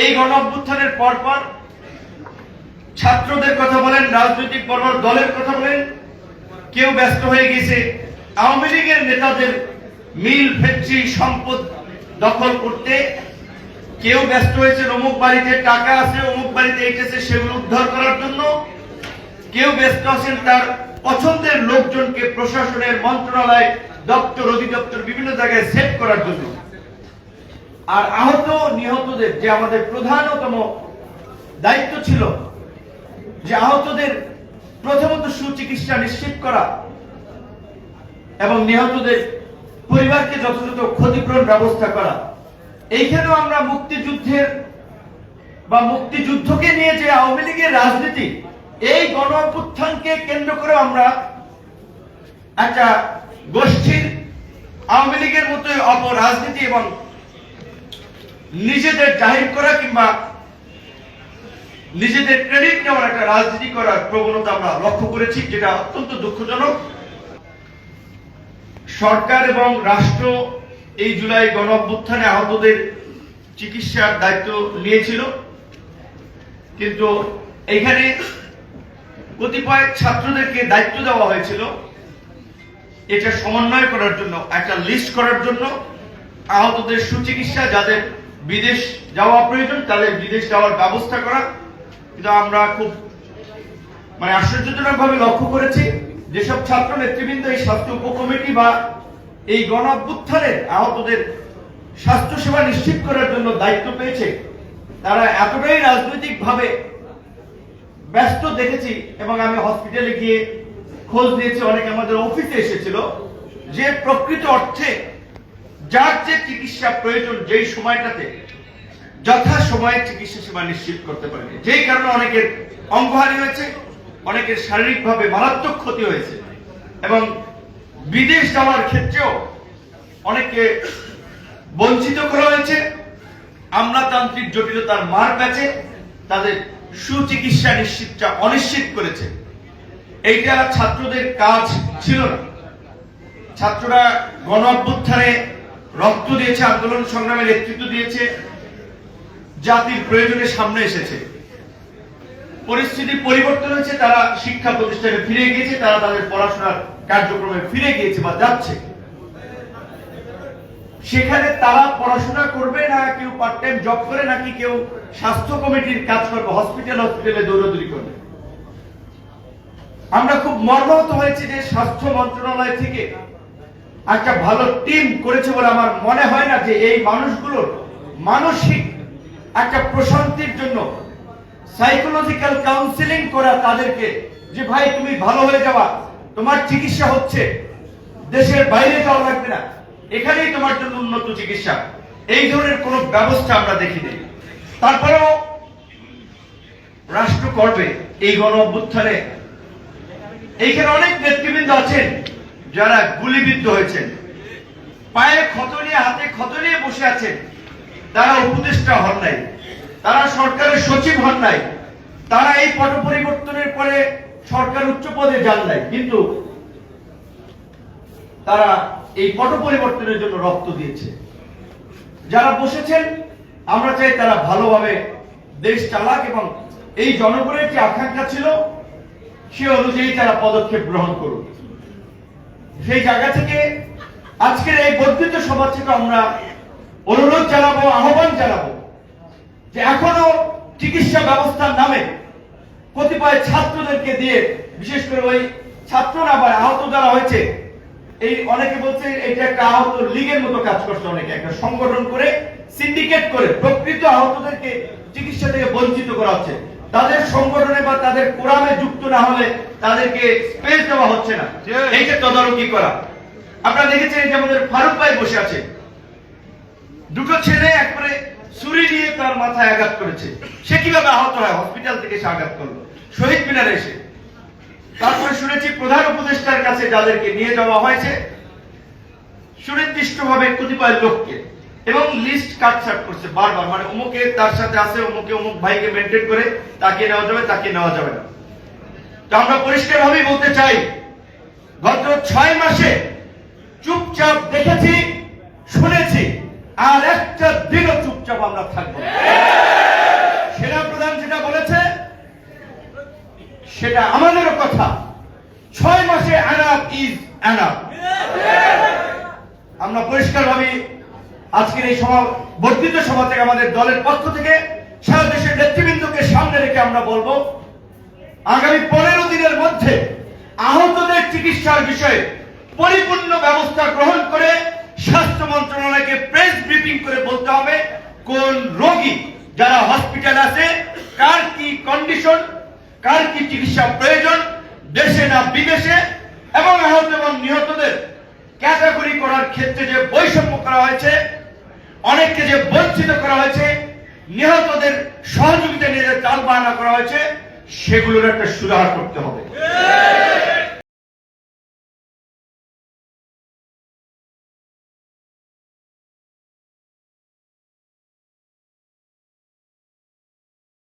এই গণ অভ্যুত্থানের পরপর ছাত্রদের কথা বলেন, রাজনৈতিক পরপর দলের কথা বলেন, কেউ ব্যস্ত হয়ে গেছে। আওয়ামী লীগের নেতাদের মিল ফ্যাক্টরি সম্পদ দখল করতে কেউ ব্যস্ত হয়েছে। অমুক বাড়িতে টাকা আছে, অমুক বাড়িতে এসেছে সেগুলো উদ্ধার করার জন্য কেউ ব্যস্ত আছেন। তার পছন্দের লোকজনকে প্রশাসনের মন্ত্রণালয় দপ্তর, অধিদপ্তর বিভিন্ন জায়গায় সেভ করার জন্য। আর আহত নিহতদের যে আমাদের প্রধানতম দায়িত্ব ছিল, যে আহতদের প্রথমত সুচিকিৎসা নিশ্চিত করা এবং নিহতদের পরিবারকে যথাযথ ক্ষতিপূরণ ব্যবস্থা করা। এইখানেও আমরা মুক্তিযুদ্ধের বা মুক্তিযুদ্ধকে নিয়ে যে আওয়ামী লীগের রাজনীতি, এই গণ কেন্দ্র করে আমরা একটা গোষ্ঠীর আওয়ামী লীগের মতো অপরাজনীতি এবং নিজেদের জাহির করা কিংবা নিজেদের ক্রেডিট নেওয়ার একটা রাজনীতি করার প্রবণতা আমরা লক্ষ্য করেছি, যেটা অত্যন্ত দুঃখজনক। সরকার এবং রাষ্ট্র এই জুলাই গণ অভ্যুত্থানে আহতদের চিকিৎসার দায়িত্ব নিয়েছিল। কিন্তু এখানে কতিপয় ছাত্রদেরকে দায়িত্ব দেওয়া হয়েছিল। এটা সমন্বয় করার জন্য, একটা লিস্ট করার জন্য আহতদের সুচিকিৎসা যাদের বিদেশ যাওয়া প্রয়োজন তাদের বিদেশ যাওয়ার ব্যবস্থা করা। কিন্তু আমরা খুব মানে আশ্চর্যজনক ভাবে লক্ষ্য করেছি, যেসব ছাত্র নেতৃবৃন্দ এই স্বাস্থ্য উপকমিটি বা এই গণ অভ্যুত্থানের আহতদের স্বাস্থ্য সেবা নিশ্চিত করার জন্য দায়িত্ব পেয়েছে, তারা এতটাই রাজনৈতিক ভাবে ব্যস্ত দেখেছি এবং আমি হসপিটালে গিয়ে খোঁজ নিয়েছি, অনেকে আমাদের অফিসে এসেছিল, যে প্রকৃত অর্থে যার যে চিকিৎসা প্রয়োজন যেই সময়টাতে যথা সময়ে চিকিৎসা সেবা নিশ্চিত করতে পারেনি যেই কারণে অনেকের অঙ্গহানি হয়েছে, অনেকের শারীরিকভাবে মারাত্মক ক্ষতি হয়েছে এবং বিদেশ যাওয়ার ক্ষেত্রেও অনেকে বঞ্চিত করা হয়েছে। আমলাতান্ত্রিক জটিলতার মার প্যাচে তাদের সুচিকিৎসা নিশ্চিতটা অনিশ্চিত করেছে। এইটা ছাত্রদের কাজ ছিল না। ছাত্ররা গণ অভ্যুত্থানে রক্ত দিয়েছে আন্দোলন সংগ্রামে নেতৃত্ব দিয়েছে, জাতির প্রয়োজনে সামনে এসেছে। পরিস্থিতি পরিবর্তন হয়েছে, তারা শিক্ষা প্রতিষ্ঠানে ফিরে গিয়েছে, তারা তাদের পড়াশোনার কার্যক্রমে ফিরে গিয়েছে বা যাচ্ছে। সেখানে তারা পড়াশোনা করবে না, কেউ পার্ট টাইম জব করে নাকি কেউ স্বাস্থ্য কমিটির কাজ করবে হসপিটাল হসপিটালে দৌড়দৌড়ি করবে। আমরা খুব মর্মাহত হয়েছি যে স্বাস্থ্য মন্ত্রণালয় থেকে একটা ভালো টিম করেছে বলে আমার মনে হয় না যে এই মানুষগুলোর মানসিক একটা প্রশান্তির জন্য সাইকোলজিক্যাল কাউন্সিলিং করা তাদেরকে যে ভাই তুমি ভালো হয়ে যাবা, তোমার চিকিৎসা হচ্ছে, দেশের বাইরে যাওয়া লাগবে না, এখানেই তোমার জন্য উন্নত চিকিৎসা। এই ধরনের কোনো ব্যবস্থা আমরা দেখিনি। তারপরেও রাষ্ট্র করবে এই গণ অভ্যুত্থানে এইখানে অনেক নেতৃবৃন্দ আছেন। যারা গুলিবিদ্ধ হয়েছেন, পায়ে ক্ষত নিয়ে, হাতে ক্ষত নিয়ে বসে আছেন, তারা উপদেষ্টা হন নাই, তারা সরকারের সচিব হন নাই, তারা এই পট পরিবর্তনের পরে সরকার উচ্চ পদে যান নাই, কিন্তু তারা এই পট পরিবর্তনের জন্য রক্ত দিয়েছে। যারা বসেছেন, আমরা চাই তারা ভালোভাবে দেশ চালাক এবং এই জনগণের যে আকাঙ্ক্ষা ছিল, সে অনুযায়ী তারা পদক্ষেপ গ্রহণ করুন সেই জায়গা থেকে আজকের এই বর্ধিত সভা থেকে আমরা অনুরোধ জানাব, আহ্বান জানাব যে এখনও চিকিৎসা ব্যবস্থার নামে কতিপয় ছাত্রদেরকে দিয়ে, বিশেষ করে ওই ছাত্র না বা আহত যারা হয়েছে, এই অনেকে বলছে এটা একটা আহত লীগের মতো কাজ করছে অনেকে, একটা সংগঠন করে সিন্ডিকেট করে প্রকৃত আহতদেরকে চিকিৎসা থেকে বঞ্চিত করা হচ্ছে। তাদের সংগঠনে বা তাদের কোরআনে যুক্ত না হলে তাদেরকে স্পেস দেওয়া হচ্ছে না। এইটা তদারকি করা। আপনারা দেখেছেন যে আমাদের ফারুক ভাই বসে আছে। দুটো ছেলে একবারে ছুরি দিয়ে তার মাথায় আঘাত করেছে। সে কীভাবে আহত হয়? হসপিটাল থেকে সে আঘাত করল। শহীদ মিনারে এসে। তারপরে শুনেছি প্রধান উপদেষ্টার কাছে যাদেরকে নিয়ে যাওয়া হয়েছে সুনির্দিষ্টভাবে কতিপয় লোককে। এবং লিস্ট কাটছাট করছে বারবার। মানে অমুকে তার সাথে আছে, অমুকে অমুক ভাইকে মেনটেন করে তাকে নেওয়া যাবে, তাকে নেওয়া যাবে না। তো আমরা পরিষ্কারভাবেই বলতে চাই, গত ছয় মাসে চুপচাপ দেখেছি, শুনেছি, আর একটা দিনও চুপচাপ আমরা থাকব সেনাপ্রধান যেটা বলেছে, সেটা আমাদেরও কথা। ছয় মাসে আনাপ ইজ আনাপ আমরা পরিষ্কার ভাবে আজকের এই সভা, বর্ধিত সভা থেকে আমাদের দলের পক্ষ থেকে সারা দেশের নেতৃবৃন্দকে সামনে রেখে আমরা বলব, আগামী পনেরো দিনের মধ্যে আহতদের চিকিৎসার বিষয়ে পরিপূর্ণ ব্যবস্থা গ্রহণ করে স্বাস্থ্য মন্ত্রণালয়কে প্রেস ব্রিফিং করে বলতে হবে, কোন রোগী যারা হসপিটাল আছে, কার কি কন্ডিশন, কার কি চিকিৎসা প্রয়োজন, দেশে না বিদেশে, এবং আহত এবং নিহতদের ক্যাটাগরি করার ক্ষেত্রে যে বৈষম্য করা হয়েছে অনেককে যে বঞ্চিত করা হয়েছে, নিহতদের সহযোগিতা নিয়ে যে চাল বাহানা করা হয়েছে, সেগুলোর একটা সুরাহা করতে হবে।